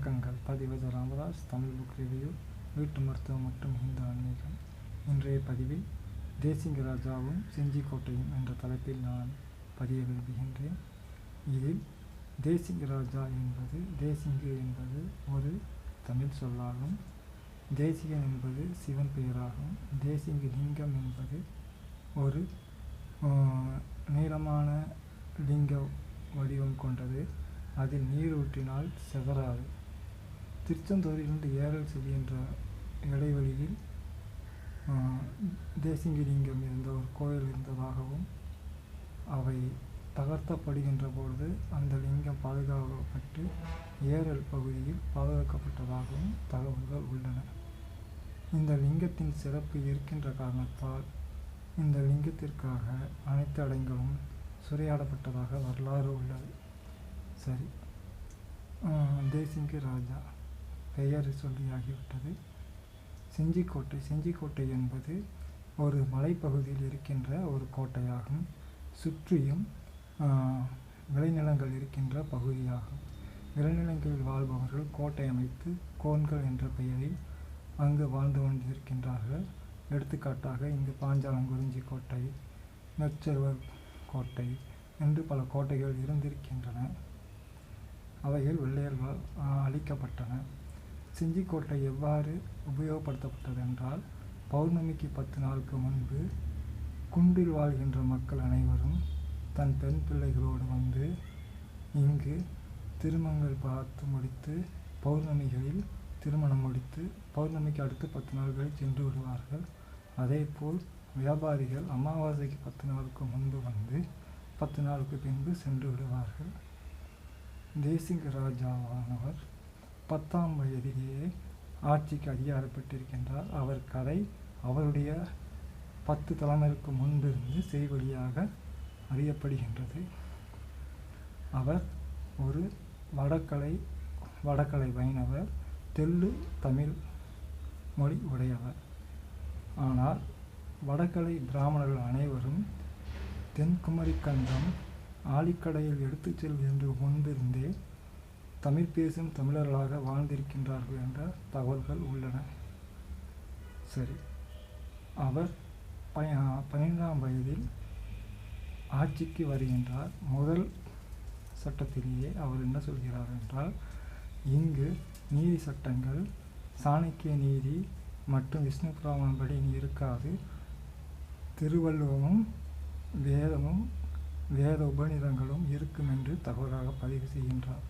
வணக்கங்கள். பதிவது Ramadoss Tamil book review வீட்டு மருத்துவம் மற்றும் இந்து ஆன்மீகம். இன்றைய பதிவில் தேசிங்க ராஜாவும் செஞ்சிக்கோட்டையும் என்ற தலைப்பில் நான் பதிய விரும்புகின்றேன். இதில் தேசிங்க ராஜா என்பது தேசிங்கு என்பது ஒரு தமிழ் சொல்லாகும். தேசிகன் என்பது சிவன் பெயராகும். தேசிங்கு லிங்கம் என்பது ஒரு நீளமான லிங்க வடிவம் கொண்டது. அதில் நீர் ஊற்றினால் செதறாது திருச்செந்தூரிலிருந்து ஏரல் என்ற இடைவெளியில் தேசிங்கிலிங்கம் லிங்கம் இருந்த ஒரு கோயில் இருந்ததாகவும் அவை தகர்த்தப்படுகின்ற பொழுது அந்த லிங்கம் பாதுகாக்கப்பட்டு ஏரல் பகுதியில் பாதுகாக்கப்பட்டதாகவும் தகவல்கள் உள்ளன. இந்த லிங்கத்தின் சிறப்பு இருக்கின்ற காரணத்தால் இந்த லிங்கத்திற்காக அனைத்து அடங்களும் சுரையாடப்பட்டதாக வரலாறு உள்ளது. சரி. ஆஹ் தேசிங்கு ராஜா. பெயர் சொல்லியாகிவிட்டது செஞ்சிக்கோட்டை செஞ்சிக்கோட்டை என்பது ஒரு மலைப்பகுதியில் இருக்கின்ற ஒரு கோட்டையாகும். சுற்றியும் விளைநிலங்கள் இருக்கின்ற பகுதியாகும். விளைநிலங்களில் வாழ்பவர்கள் கோட்டை அமைத்து கோன்கள் என்ற பெயரில் அங்கு வாழ்ந்து கொண்டிருக்கின்றார்கள். எடுத்துக்காட்டாக இங்கு பாஞ்சாலங்குறிஞ்சி கோட்டை நச்சருவர் கோட்டை என்று பல கோட்டைகள் இருந்திருக்கின்றன. அவைகள் வெள்ளையர்களால் அழிக்கப்பட்டன. செஞ்சிக்கோட்டை எவ்வாறு உபயோகப்படுத்தப்பட்டது என்றால் பௌர்ணமிக்கு பத்து நாளுக்கு முன்பு குன்றில் வாழ்கின்ற மக்கள் அனைவரும் தன் பெண் பிள்ளைகளோடு வந்து இங்கு திருமணங்கள் பார்த்து முடித்து பௌர்ணமிகளில் திருமணம் முடித்து பௌர்ணமிக்கு அடுத்து பத்து நாள்களில் சென்று விடுவார்கள். அதேபோல் வியாபாரிகள் அமாவாசைக்கு பத்து நாளுக்கு முன்பு வந்து பத்து நாளுக்கு பின்பு சென்று விடுவார்கள். தேசிங்க ராஜாவானவர் பத்தாம் வயதிலேயே ஆட்சிக்கு அதிகாரப்பட்டிருக்கின்றார். அவர் கதை அவருடைய பத்து தலைமுறைக்கு முன்பிருந்து செய்வழியாக அறியப்படுகின்றது. அவர் ஒரு வடக்கலை வடக்கலை வைணவர் தெல்லு தமிழ் மொழி உடையவர். ஆனால் வடக்கலை பிராமணர்கள் அனைவரும் தென்குமரி கண்டம் ஆலிக்கடையில் எடுத்துச் செல்கின்ற முன்பிருந்தே தமிழ் பேசும் தமிழர்களாக வாழ்ந்திருக்கின்றார்கள் என்ற தகவல்கள் உள்ளன. சரி. அவர் ப பன்னிரெண்டாம் வயதில் ஆட்சிக்கு வருகின்றார். முதல் சட்டத்திலேயே அவர் என்ன சொல்கிறார் என்றால் இங்கு நீதி சட்டங்கள் சாணக்கிய நீதி மற்றும் விஷ்ணு புராணம் படி இனி இருக்காது. திருவள்ளுவமும் வேதமும் வேத உபநிதங்களும் இருக்கும் என்று தகவலாக பதிவு செய்கின்றார்.